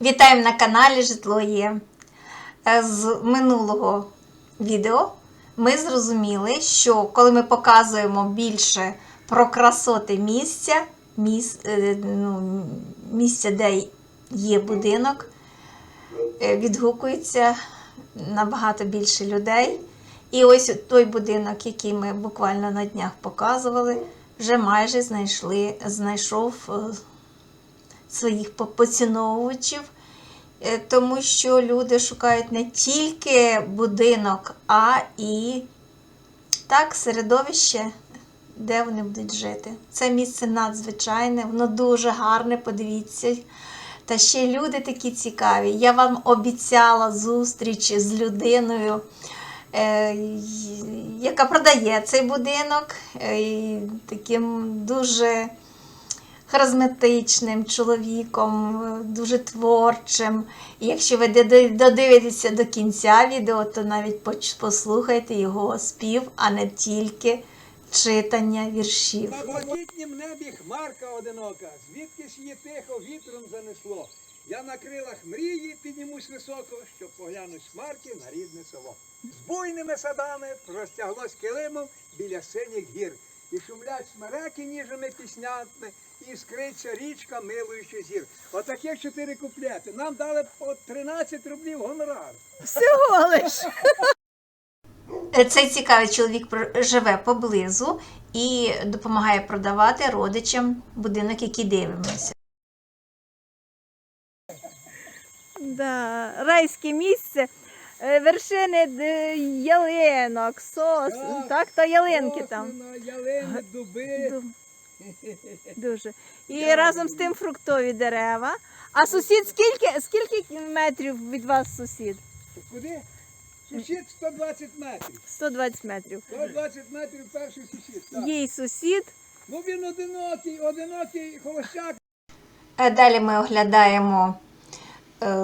Вітаємо на каналі Житло є. Е, З минулого відео ми зрозуміли, що коли ми показуємо більше про красоти місця, міс, е, ну, місця, де є будинок, е, відгукується набагато більше людей. І ось той будинок, який ми буквально на днях показували, вже майже знайшли, знайшов своїх поціновувачів, е, тому що люди шукають не тільки будинок, а і так, середовище, де вони будуть жити. Це місце надзвичайне, воно дуже гарне, подивіться. Та ще люди такі цікаві. Я вам обіцяла зустріч з людиною, е, яка продає цей будинок, е, таким дуже харизматичним чоловіком, дуже творчим. І якщо ви додивитеся до кінця відео, то навіть послухайте його спів, а не тільки читання віршів. На блакитнім небі хмарка одинока, звідки ж її тихо вітром занесло. Я на крилах мрії піднімусь високо, щоб поглянуть смарки на рідне село. З буйними садами простяглось килимом біля синіх гір. І шумлять смереки ніжними піснями, і скриться річка, милуючи зір. Отаких чотири куплети. Нам дали по 13 рублів гонорар. Всього лиш. Е, Цей цікавий чоловік живе поблизу і допомагає продавати родичам будинок, який дивимося. Да. Райське місце, вершини ялинок, сос, Так. так, та ялинки там. Ялини, дуби. Ду- Дуже. І Да. разом з тим фруктові дерева. А сусід скільки, скільки метрів від вас сусід? Куди? Сусід 120 метрів. 120 метрів. 120 метрів перший сусід. Так. Є й сусід. Ну він одинокий, одинокий холостяк. Е, Далі ми оглядаємо е,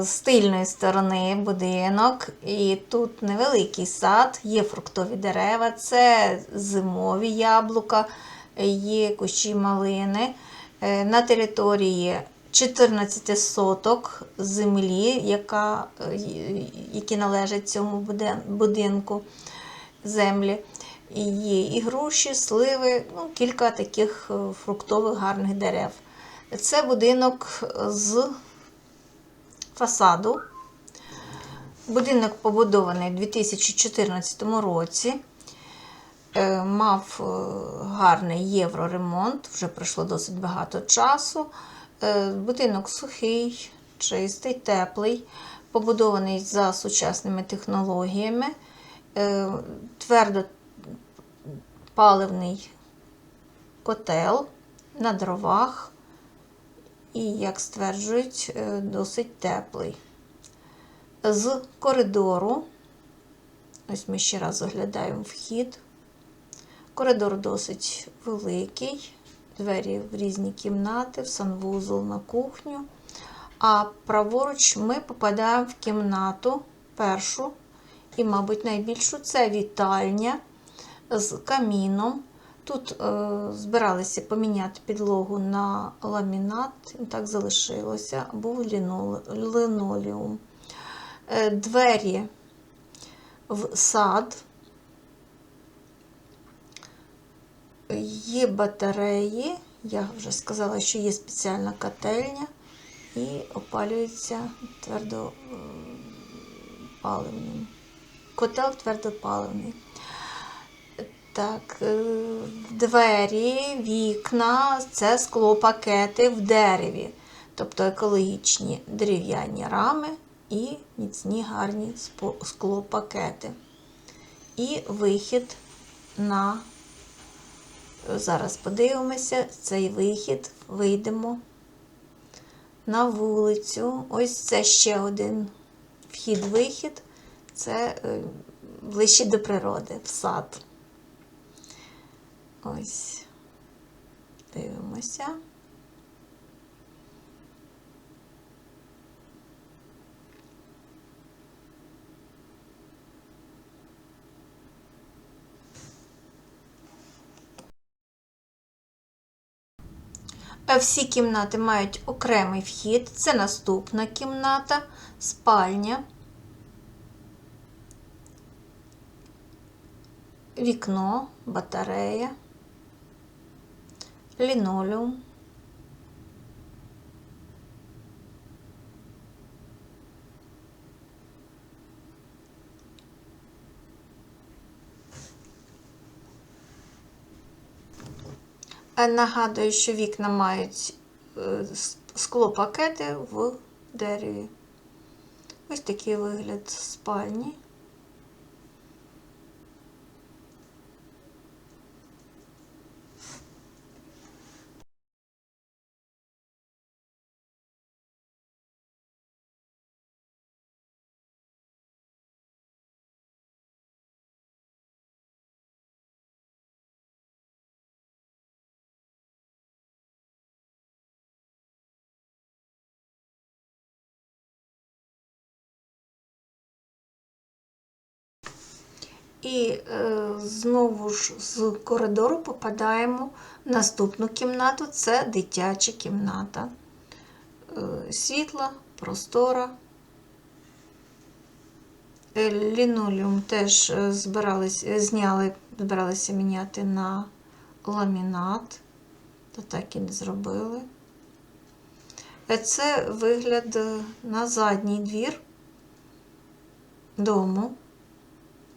з тильної сторони будинок, і тут невеликий сад, є фруктові дерева, це зимові яблука, е, є кущі малини. Е, На території 14 соток землі, яка, е, які належать цьому будинку землі. Є і груші, сливи, ну, кілька таких е, фруктових гарних дерев. Це будинок з фасаду. Будинок побудований у 2014 році. Е, Мав е, гарний євроремонт, вже пройшло досить багато часу. Е, Будинок сухий, чистий, теплий, побудований за сучасними технологіями. Е, Твердопаливний котел на дровах і, як стверджують, е, досить теплий. З коридору, ось ми ще раз оглядаємо вхід. Коридор досить великий, двері в різні кімнати, в санвузол на кухню. А праворуч ми попадаємо в кімнату першу і, мабуть, найбільшу це вітальня з каміном. Тут е, збиралися поміняти підлогу на ламінат, так залишилося, був линолеум. Е, двері в сад. Є батареї, я вже сказала, що є спеціальна котельня і опалюється твердопаливним. Котел твердопаливний. Так, е, двері, вікна це склопакети в дереві, тобто екологічні дерев'яні рами і міцні гарні склопакети. І вихід на, зараз подивимося, цей вихід, вийдемо на вулицю. Ось це ще один вхід-вихід, це е, ближче до природи, в сад. Ось. Дивимося. Всі кімнати мають окремий вхід. Це наступна кімната, спальня, вікно, батарея, лінолеум. Е, Нагадую, що вікна мають е, склопакети в дереві. Ось такий вигляд спальні. І е, знову ж з коридору попадаємо в наступну кімнату. Це дитяча кімната. Е, світла, простора. Е, Лінолеум теж е, збирались, е, зняли, збиралися міняти на ламінат, та так і не зробили. Е, Це вигляд е, на задній двір дому.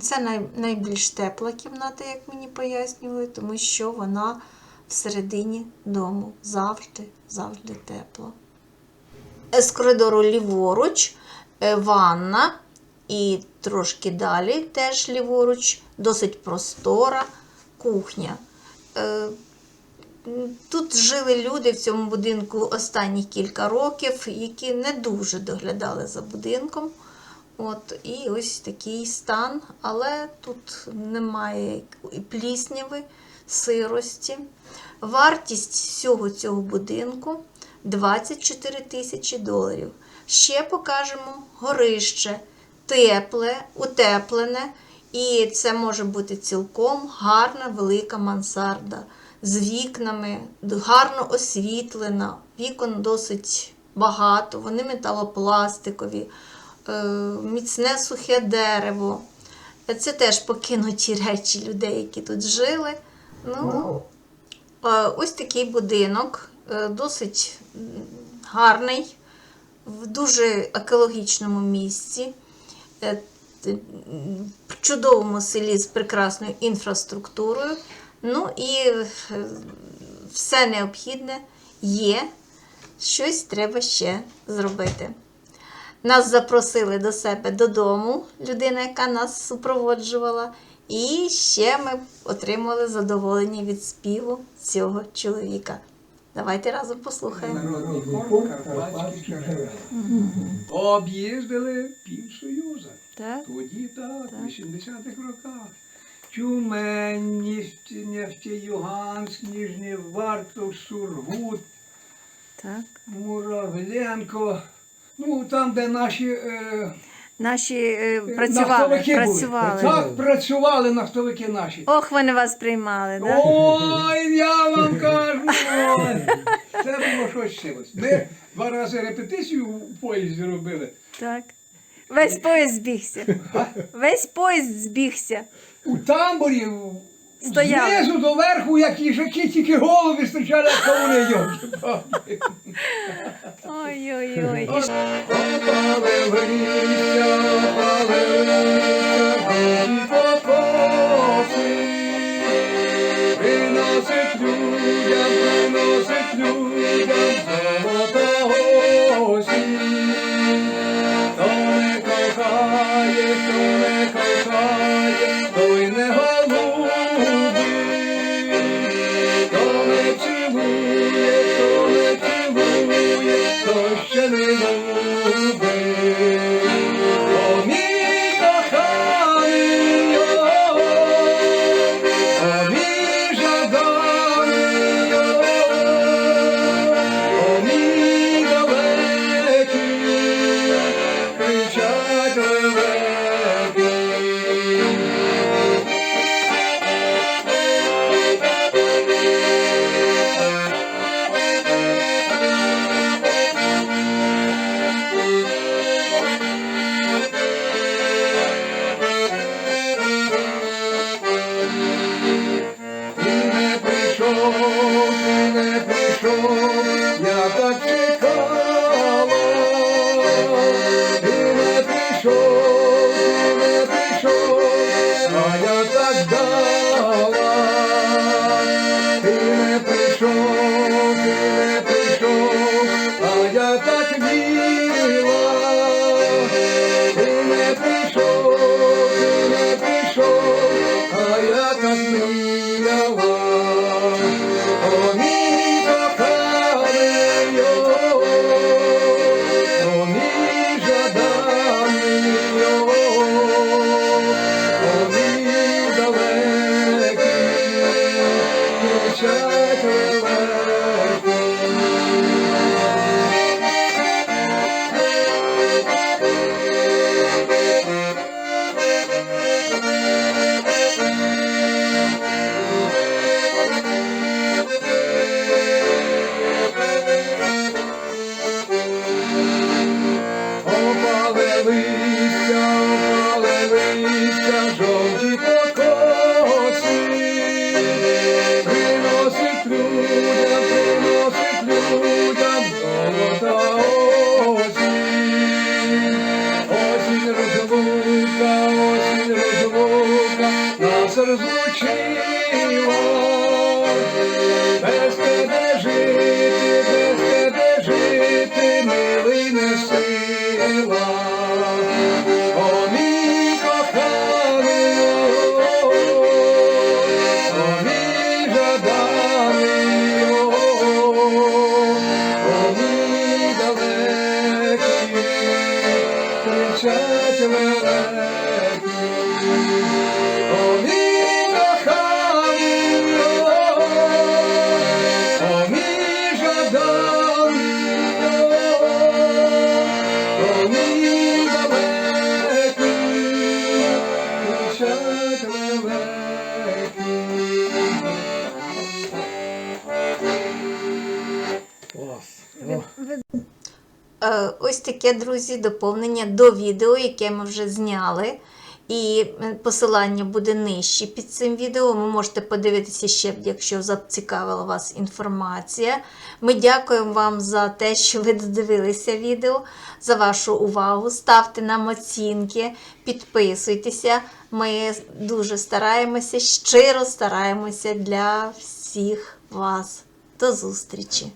Це най, найбільш тепла кімната, як мені пояснювали, тому що вона всередині дому завжди, завжди тепла. З коридору ліворуч е, ванна, і трошки далі теж ліворуч, досить простора кухня. Е, Тут жили люди в цьому будинку останні кілька років, які не дуже доглядали за будинком. От, і ось такий стан, але тут немає плісняви, сирості. Вартість всього цього будинку 24 тисячі доларів. Ще покажемо горище, тепле, утеплене, і це може бути цілком гарна велика мансарда з вікнами, гарно освітлена, вікон досить багато, вони металопластикові міцне сухе дерево. Це теж покинуті речі людей, які тут жили. Ну, е, ось такий будинок, е, досить гарний, в дуже екологічному місці, е, в чудовому селі з прекрасною інфраструктурою. Ну і е, все необхідне є. Щось треба ще зробити. Нас запросили до себе додому, людина, яка нас супроводжувала, і ще ми отримали задоволення від співу цього чоловіка. Давайте разом послухаємо. Об'їздили півсоюза. Тоді так, в 80-х роках. Тюмень, Нефть- Нефтеюганськ, Ніжній Вартов, Сургут. Муравленко. Ну, там, де наші е, Наші е, е, працювали. нафтовики працювали. були. Так, працювали нафтовики наші. Ох, вони вас приймали, так? Ой, я вам кажу. ой. Це було щось силось. Ми два рази репетицію у поїзді робили. Так. Весь поїзд збігся. Весь поїзд збігся. У тамбурі в- Стояли. знизу до верху, як їжаки, тільки голови стучали, як вони йоки. Ой-ой-ой. Akbar нас розлучила. Без тебе жити, без тебе жити, милий не сила. О, мій коханий, о. Ось таке, друзі, доповнення до відео, яке ми вже зняли. І е, посилання буде нижче під цим відео. Ви можете подивитися ще, якщо зацікавила вас інформація. Ми дякуємо вам за те, що ви додивилися відео, за вашу увагу. Ставте нам оцінки, підписуйтеся. Ми дуже стараємося, щиро стараємося для всіх вас. До зустрічі!